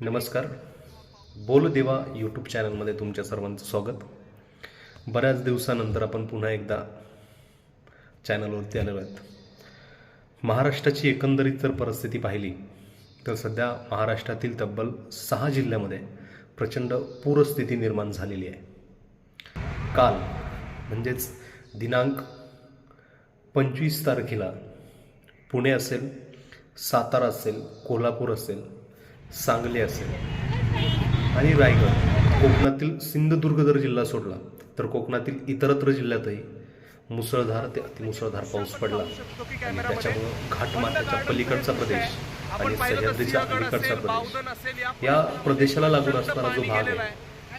नमस्कार. बोल देवा यूट्यूब चॅनलमध्ये तुमच्या सर्वांचं स्वागत. बऱ्याच दिवसानंतर आपण पुन्हा एकदा चॅनलवरती आलेलो आहेत. महाराष्ट्राची एकंदरीत जर परिस्थिती पाहिली तर सध्या महाराष्ट्रातील तब्बल सहा जिल्ह्यामध्ये प्रचंड पूरस्थिती निर्माण झालेली आहे. काल म्हणजेच दिनांक पंचवीस तारखेला पुणे असेल सातारा असेल कोल्हापूर असेल सांगली असेल. आणि रायगड कोकणातील सिंधुदुर्ग जर जिल्हा सोडला तर कोकणातील इतरत्र जिल्ह्यातही मुसळधार ते अतिमुसळधार पाऊस पडला. आणि त्याच्यामुळं घाटमाथ्याच्या पलीकडचा प्रदेश आणि सह्याद्रीच्या अलीकडचा प्रदेश या प्रदेशाला लागून असणारा जो भाग आहे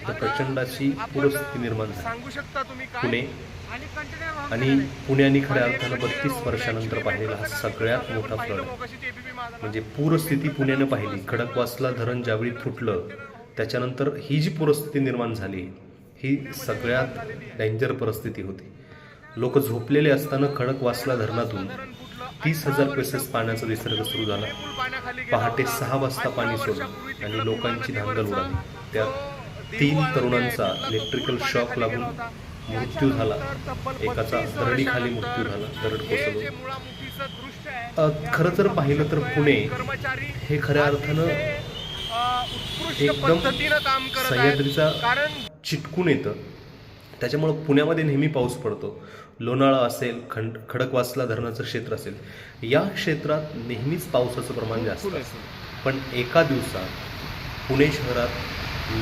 तर प्रचंड अशी पूरस्थिती निर्माण झाली. पुणे आणि पुण्याने पुणे आणि खऱ्या अर्थानं बत्तीस वर्षानंतर पाहिलेला हा सगळ्यात मोठा फ्लड म्हणजे पूरस्थिती पुण्यानं पाहिली. खडकवासला धरण ज्यावेळी फुटलं त्याच्यानंतर ही जी पूरस्थिती निर्माण झाली ही सगळ्यात डेंजर परिस्थिती होती. लोक झोपलेले असताना खडकवासला धरणातून तीस हजार पेसेस पाण्याचा विसर्ग सुरू झाला. पहाटे सहा वाजता पाणी सोडलं आणि लोकांची धांदल उडाली. त्यात तीन तरुणांचा इलेक्ट्रिकल शॉक लागून मृत्यू झाला. एकाचा दरडीखाली मृत्यू झाला. दरड कोसळून. खरं तर पाहिलं तर पुणे हे खऱ्या अर्थानं एकदम सह्याद्रीचा चिटकून येतं. त्याच्यामुळं पुण्यामध्ये नेहमी पाऊस पडतो. लोणाळा असेल खंड खडकवासला धरणाचं क्षेत्र असेल या क्षेत्रात नेहमीच पावसाचं प्रमाण जास्त पण एका दिवसात पुणे शहरात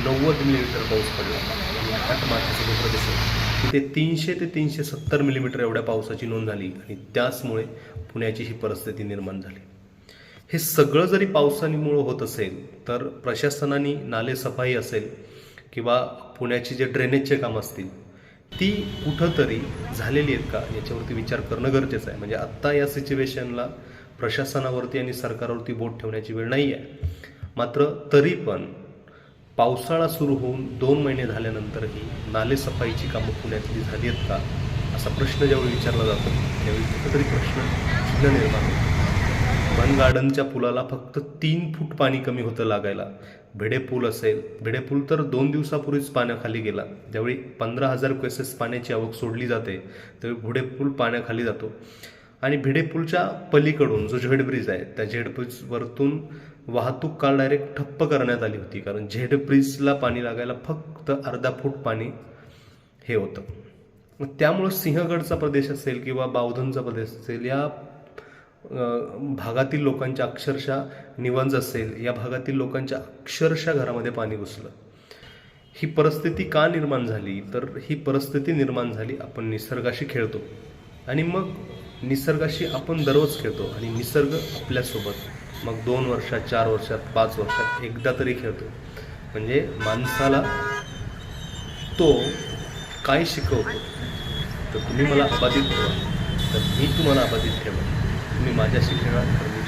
नव्वद मिलीमीटर पाऊस पडला. आणि जो प्रदेश आहे तिथे तीनशे ते तीनशे सत्तर मिलीमीटर एवढ्या पावसाची नोंद झाली आणि त्याचमुळे पुण्याची ही परिस्थिती निर्माण झाली. हे सगळं जरी पावसामुळं होत असेल तर प्रशासनाने नालेसफाई असेल किंवा पुण्याची जे ड्रेनेजचे काम असतील ती कुठंतरी झालेली आहेत का याच्यावरती विचार करणं गरजेचं आहे. म्हणजे आत्ता या सिच्युएशनला प्रशासनावरती आणि सरकारवरती बोट ठेवण्याची वेळ नाही आहे मात्र तरी पण पावसाळा सुरू होऊन दोन महिने झाल्यानंतरही नालेसफाईची कामं पुण्यातली झाली आहेत का असा प्रश्न ज्यावेळी विचारला जातो त्यावेळी कुठंतरी प्रश्न चिन्ह निर्माण होतो. वन गार्डनच्या पुलाला फक्त तीन फूट पाणी कमी होतं लागायला. भिडे पूल असेल भिडे पूल तर दोन दिवसापूर्वीच पाण्याखाली गेला. ज्यावेळी पंधरा हजार क्वेसेस पाण्याची आवक सोडली जाते त्यावेळी भिडे पूल पाण्याखाली जातो. आणि भिडे पूलच्या पलीकडून जो झेड ब्रिज आहे त्या झेड ब्रिजवरतून वाहतूक काल डायरेक्ट ठप्प करण्यात आली होती. कारण झेड ब्रिजला पाणी लागायला फक्त अर्धा फूट पाणी हे होतं. त्यामुळं सिंहगडचा प्रदेश असेल किंवा बावधनचा प्रदेश असेल या भागातील लोकांच्या अक्षरशः निवंज असेल या भागातील लोकांच्या अक्षरशः घरामध्ये पाणी घुसलं. ही परिस्थिती का निर्माण झाली? तर ही परिस्थिती निर्माण झाली आपण निसर्गाशी खेळतो. आणि मग निसर्गाशी आपण दररोज खेळतो आणि निसर्ग आपल्यासोबत मग दोन वर्षात चार वर्षात पाच वर्षात एकदा तरी खेळतो. म्हणजे माणसाला तो काय शिकवतो? तर तुम्ही मला अबाधित ठेवा. तर मी तुम्हाला अबाधित ठेवा तुम्ही माझ्याशी खेळा तर मी